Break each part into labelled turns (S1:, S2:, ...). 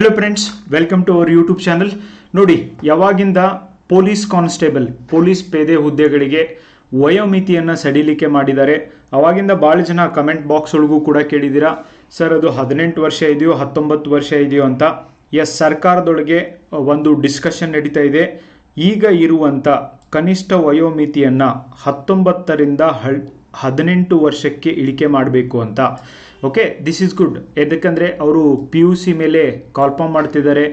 S1: Hello friends welcome to our YouTube channel ನೋಡಿ, ಯಾವಾಗಿಂದ police constable police ಪೇದೆ ಹುದ್ದೆಗಳಿಗೆ ವಯೋಮಿತಿಯನ್ನು ಸಡಿಲಿಕೆ ಮಾಡಿದ್ದಾರೆ, ಅವಾಗಿಂದ ಭಾಳ ಜನ ಕಮೆಂಟ್ ಬಾಕ್ಸ್ ಒಳಗೂ ಕೂಡ ಕೇಳಿದ್ದೀರಾ? ಸರ್ ಅದು ಹದಿನೆಂಟು ವರ್ಷ ಇದೆಯೋ, ಹತ್ತೊಂಬತ್ತು ವರ್ಷ ಇದೆಯೋ ಅಂತ. ಎಸ್ ಸರ್ಕಾರದೊಳಗೆ ಒಂದು ಡಿಸ್ಕಷನ್ ನಡೀತಾ ಇದೆ. ಈಗ ಇರುವಂಥ ಕನಿಷ್ಠ ವಯೋಮಿತಿಯನ್ನು ಹತ್ತೊಂಬತ್ತರಿಂದ ಹಳ್ ಹದಿನೆಂಟು ವರ್ಷಕ್ಕೆ ಇಳಿಕೆ ಮಾಡಬೇಕು ಅಂತ. ಓಕೆ ದಿಸ್ ಇಸ್ ಗುಡ್ ಯಾಕಂದರೆ ಅವರು ಪಿ ಯು ಸಿ ಮೇಲೆ ಕಾಲ್ಫಾರ್ಮ್ ಮಾಡ್ತಿದ್ದಾರೆ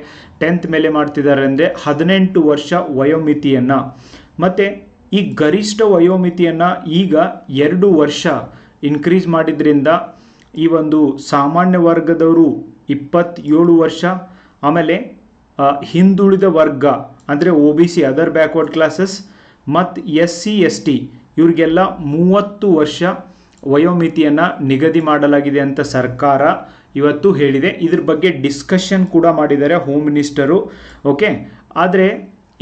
S1: ಟೆಂತ್ ಮೇಲೆ ಮಾಡ್ತಿದ್ದಾರೆ ಅಂದರೆ ಹದಿನೆಂಟು ವರ್ಷ ವಯೋಮಿತಿಯನ್ನು. ಮತ್ತು ಈ ಗರಿಷ್ಠ ವಯೋಮಿತಿಯನ್ನು ಈಗ ಎರಡು ವರ್ಷ ಇನ್ಕ್ರೀಸ್ ಮಾಡಿದ್ರಿಂದ ಈ ಒಂದು ಸಾಮಾನ್ಯ ವರ್ಗದವರು ಇಪ್ಪತ್ತೇಳು ವರ್ಷ, ಆಮೇಲೆ ಹಿಂದುಳಿದ ವರ್ಗ, ಅಂದರೆ O B C other backward classes ಮತ್ತು ಎಸ್ ಸಿ ಎಸ್ ಟಿ ಇವರಿಗೆಲ್ಲ ಮೂವತ್ತು ವರ್ಷ ವಯೋಮಿತಿಯನ್ನು ನಿಗದಿ ಮಾಡಲಾಗಿದೆ ಅಂತ ಸರ್ಕಾರ ಇವತ್ತು ಹೇಳಿದೆ. ಇದ್ರ ಬಗ್ಗೆ ಡಿಸ್ಕಷನ್ ಕೂಡ ಮಾಡಿದ್ದಾರೆ ಹೋಮ್ ಮಿನಿಸ್ಟರು ಓಕೆ ಆದರೆ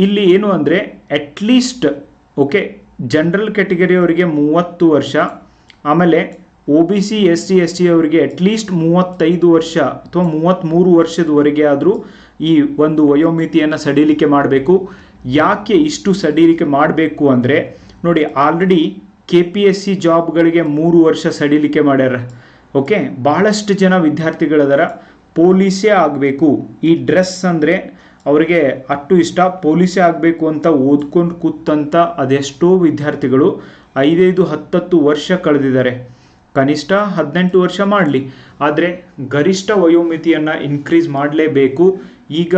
S1: ಇಲ್ಲಿ ಏನು ಅಂದರೆ ಅಟ್ಲೀಸ್ಟ್ ಓಕೆ ಜನರಲ್ ಕ್ಯಾಟಗರಿಯವರಿಗೆ ಮೂವತ್ತು ವರ್ಷ, ಆಮೇಲೆ O B C S C S T ಅವರಿಗೆ ಅಟ್ಲೀಸ್ಟ್ ಮೂವತ್ತೈದು ವರ್ಷ ಅಥವಾ ಮೂವತ್ತ್ಮೂರು ವರ್ಷದವರೆಗೆ ಆದರೂ ಈ ಒಂದು ವಯೋಮಿತಿಯನ್ನು ಸಡಿಲಿಕೆ ಮಾಡಬೇಕು. ಯಾಕೆ ಇಷ್ಟು ಸಡಿಲಿಕೆ ಮಾಡಬೇಕು ಅಂದರೆ ನೋಡಿ already K P S C ಜಾಬ್ಗಳಿಗೆ ಮೂರು ವರ್ಷ ಸಡಿಲಿಕೆ ಮಾಡ್ಯಾರ. ಓಕೆ ಬಹಳಷ್ಟು ಜನ ವಿದ್ಯಾರ್ಥಿಗಳದಾರ. ಪೊಲೀಸೇ ಆಗಬೇಕು. ಈ ಡ್ರೆಸ್ ಅಂದರೆ ಅವರಿಗೆ ಅಟ್ಟು ಇಷ್ಟ. ಪೊಲೀಸೇ ಆಗಬೇಕು ಅಂತ ಓದ್ಕೊಂಡು ಕೂತಂಥ ಅದೆಷ್ಟೋ ವಿದ್ಯಾರ್ಥಿಗಳು ಐದೈದು, ಹತ್ತತ್ತು ವರ್ಷ ಕಳೆದಿದ್ದಾರೆ. ಕನಿಷ್ಠ ಹದಿನೆಂಟು ವರ್ಷ ಮಾಡಲಿ. ಆದರೆ ಗರಿಷ್ಠ ವಯೋಮಿತಿಯನ್ನು ಇನ್ಕ್ರೀಸ್ ಮಾಡಲೇಬೇಕು. ಈಗ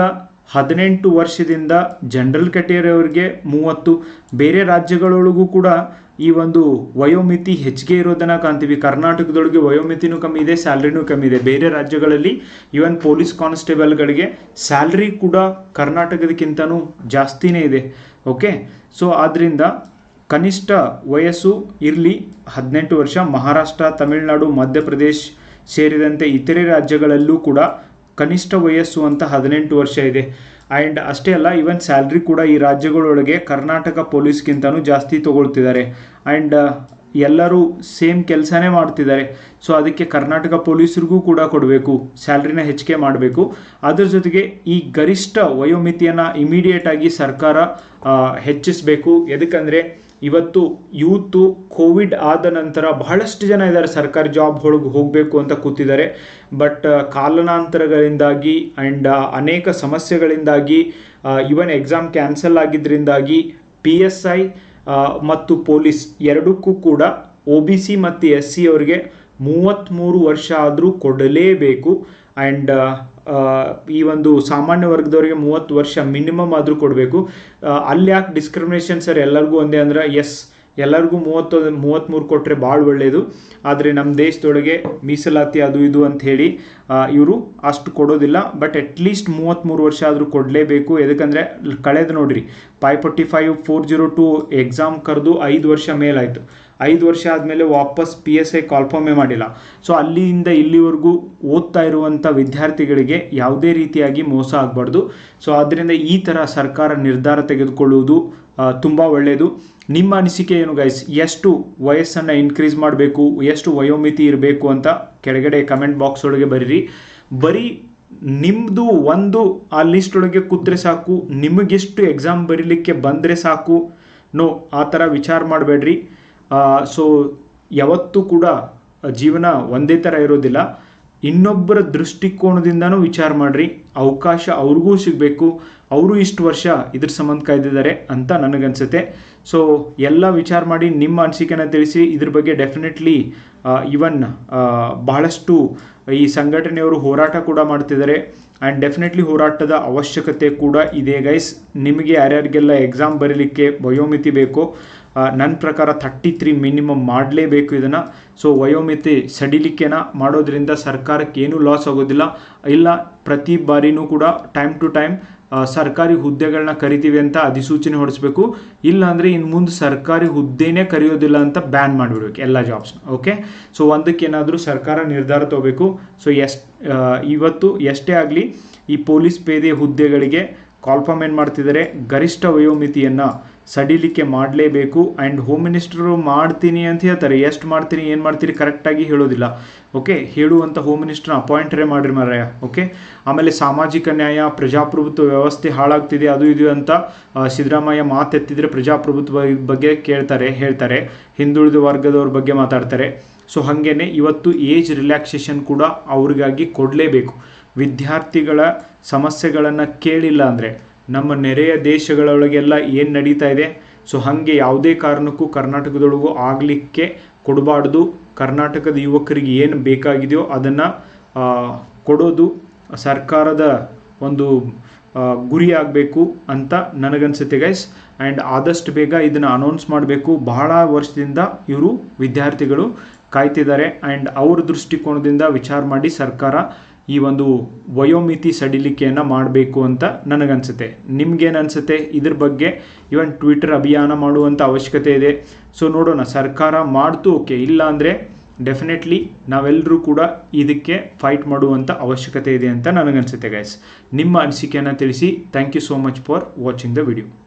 S1: ಹದಿನೆಂಟು ವರ್ಷದಿಂದ ಜನರಲ್ ಕ್ಯಾಟಗರಿಯವರಿಗೆ ಮೂವತ್ತು. ಬೇರೆ ರಾಜ್ಯಗಳೊಳಗೂ ಕೂಡ ಈ ಒಂದು ವಯೋಮಿತಿ ಹೆಚ್ಚಿಗೆ ಇರೋದನ್ನ ಕಾಣ್ತೀವಿ. ಕರ್ನಾಟಕದೊಳಗೆ ವಯೋಮಿತಿನೂ ಕಮ್ಮಿ ಇದೆ, ಸ್ಯಾಲ್ರಿನೂ ಕಮ್ಮಿ ಇದೆ. ಬೇರೆ ರಾಜ್ಯಗಳಲ್ಲಿ ಇವನ್ ಪೊಲೀಸ್ ಕಾನ್ಸ್ಟೇಬಲ್ಗಳಿಗೆ ಸ್ಯಾಲ್ರಿ ಕೂಡ ಕರ್ನಾಟಕದಕ್ಕಿಂತನೂ ಜಾಸ್ತಿನೇ ಇದೆ. ಓಕೆ? ಸೊ ಆದ್ದರಿಂದ ಕನಿಷ್ಠ ವಯಸ್ಸು ಇರಲಿ, ಹದಿನೆಂಟು ವರ್ಷ ಮಹಾರಾಷ್ಟ್ರ, ತಮಿಳುನಾಡು, ಮಧ್ಯಪ್ರದೇಶ್ ಸೇರಿದಂತೆ ಇತರೆ ರಾಜ್ಯಗಳಲ್ಲೂ ಕೂಡ ಕನಿಷ್ಠ ವಯಸ್ಸು ಅಂತ ಹದಿನೆಂಟು ವರ್ಷ ಇದೆ. ಆ್ಯಂಡ್ ಅಷ್ಟೇ ಅಲ್ಲ ಈವನ್ ಸ್ಯಾಲ್ರಿ ಕೂಡ ಈ ರಾಜ್ಯಗಳೊಳಗೆ ಕರ್ನಾಟಕ ಪೊಲೀಸ್ಗಿಂತನೂ ಜಾಸ್ತಿ ತಗೊಳ್ತಿದ್ದಾರೆ. ಆ್ಯಂಡ್ ಎಲ್ಲರೂ ಸೇಮ್ ಕೆಲಸನೇ ಮಾಡ್ತಿದ್ದಾರೆ. ಸೊ ಅದಕ್ಕೆ ಕರ್ನಾಟಕ ಪೊಲೀಸರಿಗೂ ಕೂಡ ಕೊಡಬೇಕು ಸ್ಯಾಲ್ರಿನ ಹೆಚ್ಚಿಗೆ ಮಾಡಬೇಕು. ಅದರ ಜೊತೆಗೆ ಈ ಗರಿಷ್ಠ ವಯೋಮಿತಿಯನ್ನು ಇಮಿಡಿಯೇಟಾಗಿ ಸರ್ಕಾರ ಹೆಚ್ಚಿಸಬೇಕು. ಎದಕ್ಕಂದರೆ ಇವತ್ತು ಯೂತು ಕೋವಿಡ್ ಆದ ನಂತರ ಬಹಳಷ್ಟು ಜನ ಇದ್ದಾರೆ. ಸರ್ಕಾರಿ ಜಾಬ್ ಒಳಗೆ ಹೋಗಬೇಕು ಅಂತ ಕೂತಿದ್ದಾರೆ. ಬಟ್ ಕಾಲನಾಂತರಗಳಿಂದಾಗಿ ಆ್ಯಂಡ್ ಅನೇಕ ಸಮಸ್ಯೆಗಳಿಂದಾಗಿ ಇವನ್ ಎಕ್ಸಾಮ್ ಕ್ಯಾನ್ಸಲ್ ಆಗಿದ್ದರಿಂದಾಗಿ ಪಿ ಎಸ್ ಐ ಮತ್ತು ಪೊಲೀಸ್ ಎರಡಕ್ಕೂ ಕೂಡ ಒ ಬಿ ಸಿ ಮತ್ತು ಎಸ್ ಸಿ ಅವರಿಗೆ ಮೂವತ್ತ್ಮೂರು ವರ್ಷ ಆದರೂ ಕೊಡಲೇಬೇಕು. ಆ್ಯಂಡ್ ಈ ಒಂದು ಸಾಮಾನ್ಯ ವರ್ಗದವರಿಗೆ ಮೂವತ್ತು ವರ್ಷ ಮಿನಿಮಮ್ ಆದರೂ ಕೊಡಬೇಕು. ಅಲ್ಲಿ ಯಾಕೆ ಡಿಸ್ಕ್ರಿಮಿನೇಷನ್ ಸರ್ ಎಲ್ಲರಿಗೂ ಒಂದೇ ಅಂದ್ರೆ ಎಸ್ ಎಲ್ಲರಿಗೂ ಮೂವತ್ತು ಮೂವತ್ತ್ಮೂರು ಕೊಟ್ಟರೆ ಭಾಳ ಒಳ್ಳೆಯದು ಆದರೆ ನಮ್ಮ ದೇಶದೊಳಗೆ ಮೀಸಲಾತಿ ಅದು ಇದು ಅಂತ ಹೇಳಿ ಇವರು ಅಷ್ಟು ಕೊಡೋದಿಲ್ಲ. ಬಟ್ ಅಟ್ಲೀಸ್ಟ್ ಮೂವತ್ತ್ಮೂರು ವರ್ಷ ಆದರೂ ಕೊಡಲೇಬೇಕು. ಎದಕ್ಕಂದರೆ ಕಳೆದು ನೋಡಿರಿ five forty five four zero two exam ಕರೆದು ಐದು ವರ್ಷ ಮೇಲಾಯಿತು. ಐದು ವರ್ಷ ಆದಮೇಲೆ ವಾಪಸ್ ಪಿ ಎಸ್ ಐ ಕಾಲ್ಫಾರ್ಮೇ ಮಾಡಿಲ್ಲ. ಸೊ ಅಲ್ಲಿಂದ ಇಲ್ಲಿವರೆಗೂ ಓದ್ತಾ ಇರುವಂಥ ವಿದ್ಯಾರ್ಥಿಗಳಿಗೆ ಯಾವುದೇ ರೀತಿಯಾಗಿ ಮೋಸ ಆಗಬಾರ್ದು. ಸೊ ಆದ್ದರಿಂದ ಈ ಥರ ಸರ್ಕಾರ ನಿರ್ಧಾರ ತೆಗೆದುಕೊಳ್ಳುವುದು ತುಂಬ ಒಳ್ಳೆಯದು ನಿಮ್ಮ ಅನಿಸಿಕೆ ಏನು ಗೈಸ್ ಎಷ್ಟು ವಯಸ್ಸನ್ನು ಇನ್ಕ್ರೀಸ್ ಮಾಡಬೇಕು, ಎಷ್ಟು ವಯೋಮಿತಿ ಇರಬೇಕು ಅಂತ ಕೆಳಗಡೆ ಕಮೆಂಟ್ ಬಾಕ್ಸ್ ಒಳಗೆ ಬರೀರಿ. ಬರೀ ನಿಮ್ಮದು ಒಂದು, ಆ ಲಿಸ್ಟ್ ಒಳಗೆ ಕೂತ್ರೆ ಸಾಕು. ನಿಮಗೆಷ್ಟು ಎಕ್ಸಾಮ್ ಬರೀಲಿಕ್ಕೆ ಬಂದರೆ ಸಾಕು. ನೋ ಆ ಥರ ವಿಚಾರ ಮಾಡಬೇಡ್ರಿ. ಸೊ ಯಾವತ್ತೂ ಕೂಡ ಜೀವನ ಒಂದೇ ಥರ ಇರೋದಿಲ್ಲ. ಇನ್ನೊಬ್ಬರ ದೃಷ್ಟಿಕೋನದಿಂದನೂ ವಿಚಾರ ಮಾಡಿರಿ. ಅವಕಾಶ ಅವ್ರಿಗೂ ಸಿಗಬೇಕು. ಅವರು ಇಷ್ಟು ವರ್ಷ ಇದ್ರ ಸಂಬಂಧ ಕಾಯ್ದಿದ್ದಾರೆ ಅಂತ ನನಗನ್ಸುತ್ತೆ. ಸೊ ಎಲ್ಲ ವಿಚಾರ ಮಾಡಿ ನಿಮ್ಮ ಅನಿಸಿಕೆನ ತಿಳಿಸಿ, ಇದ್ರ ಬಗ್ಗೆ ಡೆಫಿನೆಟ್ಲಿ ಇವನ್ ಬಹಳಷ್ಟು ಈ ಸಂಘಟನೆಯವರು ಹೋರಾಟ ಕೂಡ ಮಾಡ್ತಿದ್ದಾರೆ. ಆ್ಯಂಡ್ ಡೆಫಿನೆಟ್ಲಿ ಹೋರಾಟದ ಅವಶ್ಯಕತೆ ಕೂಡ ಇದೆ ಗೈಸ್ ನಿಮಗೆ ಯಾರ್ಯಾರಿಗೆಲ್ಲ ಎಕ್ಸಾಮ್ ಬರೀಲಿಕ್ಕೆ ವಯೋಮಿತಿ ಬೇಕೋ ನನ್ನ ಪ್ರಕಾರ ಥರ್ಟಿ ತ್ರೀ ಮಿನಿಮಮ್ ಮಾಡಲೇಬೇಕು ಇದನ್ನು. ಸೊ ವಯೋಮಿತಿ ಸಡಿಲಿಕೆನ ಮಾಡೋದ್ರಿಂದ ಸರ್ಕಾರಕ್ಕೆ ಏನೂ ಲಾಸ್ ಆಗೋದಿಲ್ಲ. ಇಲ್ಲ, ಪ್ರತಿ ಬಾರಿನೂ ಕೂಡ ಟೈಮ್ ಟು ಟೈಮ್ ಸರ್ಕಾರಿ ಹುದ್ದೆಗಳನ್ನ ಕರಿತೀವಿ ಅಂತ ಅಧಿಸೂಚನೆ ಹೊಡಿಸ್ಬೇಕು ಇಲ್ಲ ಅಂದರೆ ಇನ್ನು ಮುಂದೆ ಸರ್ಕಾರಿ ಹುದ್ದೆನೇ ಕರೆಯೋದಿಲ್ಲ ಅಂತ ಬ್ಯಾನ್ ಮಾಡಿಬಿಡ್ಬೇಕು ಎಲ್ಲ ಜಾಬ್ಸ್ನ ಓಕೆ ಸೊ ಒಂದಕ್ಕೇನಾದರೂ ಸರ್ಕಾರ ನಿರ್ಧಾರ ತಗೋಬೇಕು. ಸೊ ಎಸ್ ಇವತ್ತು ಎಷ್ಟೇ ಆಗಲಿ ಈ ಪೊಲೀಸ್ ಪೇದೆ ಹುದ್ದೆಗಳಿಗೆ ಕಾಲ್ಫಾಮ್ ಏನು ಮಾಡ್ತಿದ್ದಾರೆ ಗರಿಷ್ಠ ವಯೋಮಿತಿಯನ್ನು ಸಡಿಲಿಕೆ ಮಾಡಲೇಬೇಕು. ಆ್ಯಂಡ್ ಹೋಮ್ ಮಿನಿಸ್ಟರು ಮಾಡ್ತೀನಿ ಅಂತ ಹೇಳ್ತಾರೆ. ಎಷ್ಟು ಮಾಡ್ತೀನಿ, ಏನು ಮಾಡ್ತೀರಿ ಕರೆಕ್ಟಾಗಿ ಹೇಳೋದಿಲ್ಲ. ಓಕೆ ಹೇಳುವಂಥ ಹೋಮ್ ಮಿನಿಸ್ಟರ್ನ ಅಪಾಯಿಂಟರೇ ಮಾಡಿರಿ ಮಾರಾಯ. ಓಕೆ ಆಮೇಲೆ ಸಾಮಾಜಿಕ ನ್ಯಾಯ, ಪ್ರಜಾಪ್ರಭುತ್ವ ವ್ಯವಸ್ಥೆ ಹಾಳಾಗ್ತಿದೆ, ಅದು ಇದು ಅಂತ ಸಿದ್ದರಾಮಯ್ಯ ಮಾತೆತ್ತಿದ್ರೆ ಪ್ರಜಾಪ್ರಭುತ್ವ ಬಗ್ಗೆ ಕೇಳ್ತಾರೆ, ಹೇಳ್ತಾರೆ. ಹಿಂದುಳಿದ ವರ್ಗದವ್ರ ಬಗ್ಗೆ ಮಾತಾಡ್ತಾರೆ. ಸೊ ಹಾಗೇನೆ ಇವತ್ತು ಏಜ್ ರಿಲ್ಯಾಕ್ಸೇಷನ್ ಕೂಡ ಅವ್ರಿಗಾಗಿ ಕೊಡಲೇಬೇಕು. ವಿದ್ಯಾರ್ಥಿಗಳ ಸಮಸ್ಯೆಗಳನ್ನು ಕೇಳಿಲ್ಲ ಅಂದರೆ ನಮ್ಮ ನೆರೆಯ ದೇಶಗಳೊಳಗೆಲ್ಲ ಏನು ನಡೀತಾ ಇದೆ? ಸೊ ಹಾಗೆ ಯಾವುದೇ ಕಾರಣಕ್ಕೂ ಕರ್ನಾಟಕದೊಳಗೂ ಆಗಲಿಕ್ಕೆ ಕೊಡಬಾರ್ದು. ಕರ್ನಾಟಕದ ಯುವಕರಿಗೆ ಏನು ಬೇಕಾಗಿದೆಯೋ ಅದನ್ನು ಕೊಡೋದು ಸರ್ಕಾರದ ಒಂದು ಗುರಿಯಾಗಬೇಕು ಅಂತ ನನಗನ್ಸುತ್ತೆ ಗೈಸ್ ಆ್ಯಂಡ್ ಆದಷ್ಟು ಬೇಗ ಇದನ್ನು ಅನೌನ್ಸ್ ಮಾಡಬೇಕು. ಬಹಳ ವರ್ಷದಿಂದ ಇವರು ವಿದ್ಯಾರ್ಥಿಗಳು ಕಾಯ್ತಿದ್ದಾರೆ. ಆ್ಯಂಡ್ ಅವ್ರ ದೃಷ್ಟಿಕೋನದಿಂದ ವಿಚಾರ ಮಾಡಿ ಸರ್ಕಾರ ಈ ಒಂದು ವಯೋಮಿತಿ ಸಡಿಲಿಕೆಯನ್ನು ಮಾಡಬೇಕು ಅಂತ ನನಗನ್ಸುತ್ತೆ. ನಿಮ್ಗೇನು ಅನಿಸುತ್ತೆ ಇದ್ರ ಬಗ್ಗೆ ಇವನ್ ಟ್ವಿಟರ್ ಅಭಿಯಾನ ಮಾಡುವಂಥ ಅವಶ್ಯಕತೆ ಇದೆ. ಸೊ ನೋಡೋಣ, ಸರ್ಕಾರ ಮಾಡ್ತು ಓಕೆ. ಇಲ್ಲ ಅಂದರೆ ಡೆಫಿನೆಟ್ಲಿ ನಾವೆಲ್ಲರೂ ಕೂಡ ಇದಕ್ಕೆ ಫೈಟ್ ಮಾಡುವಂಥ ಅವಶ್ಯಕತೆ ಇದೆ ಅಂತ ನನಗನ್ಸುತ್ತೆ ಗೈಸ್ ನಿಮ್ಮ ಅನಿಸಿಕೆಯನ್ನು ತಿಳಿಸಿ. Thank you so much for watching the video